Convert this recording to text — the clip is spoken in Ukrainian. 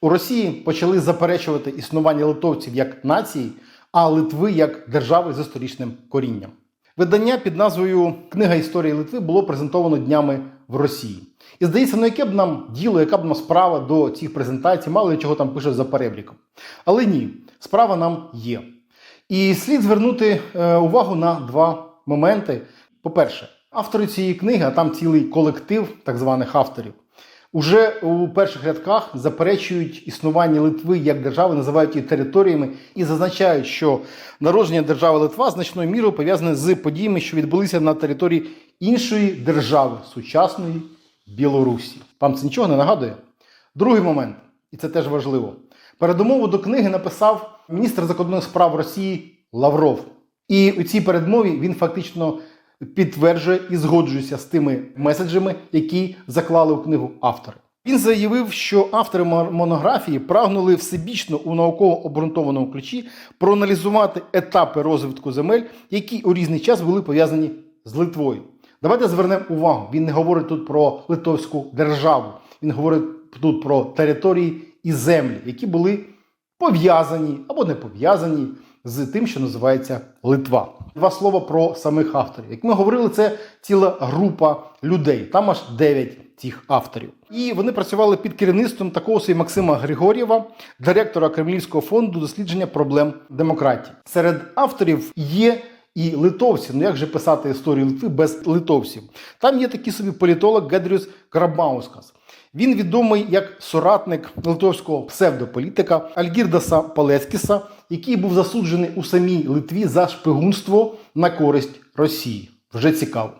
У Росії почали заперечувати існування литовців як нації, а Литви як держави з історичним корінням. Видання під назвою Книга історії Литви було презентовано днями в Росії. І здається, ну яке б нам діло, яка б нам справа до цих презентацій, мало ли чого там пише за переліком. Але ні, справа нам є. І слід звернути е, увагу на два моменти. По-перше, автори цієї книги, а там цілий колектив так званих авторів, уже у перших рядках заперечують існування Литви як держави, називають її територіями і зазначають, що народження держави Литва значною мірою пов'язане з подіями, що відбулися на території іншої держави сучасної Білорусі. Вам це нічого не нагадує? Другий момент, і це теж важливо. Передумову до книги написав міністр закордонних справ Росії Лавров. І у цій передмові він фактично підтверджує і згоджується з тими меседжами, які заклали у книгу автори. Він заявив, що автори мон- монографії прагнули всебічно у науково обґрунтованому ключі проаналізувати етапи розвитку земель, які у різний час були пов'язані з Литвою. Давайте звернемо увагу. Він не говорить тут про литовську державу. Він говорить тут про території і землі, які були пов'язані або не пов'язані з тим, що називається Литва. Два слова про самих авторів. Як ми говорили, це ціла група людей. Там аж 9 цих авторів. І вони працювали під керівництвом такого собі Максима Григорєва, директора Кремлівського фонду дослідження проблем демократії. Серед авторів є і литовці. Ну як же писати історію Литви без литовців? Там є такий собі політолог Гедріус Карабаускас. Він відомий як соратник литовського псевдополітика Альгірдаса Палескіса, який був засуджений у самій Литві за шпигунство на користь Росії. Вже цікаво.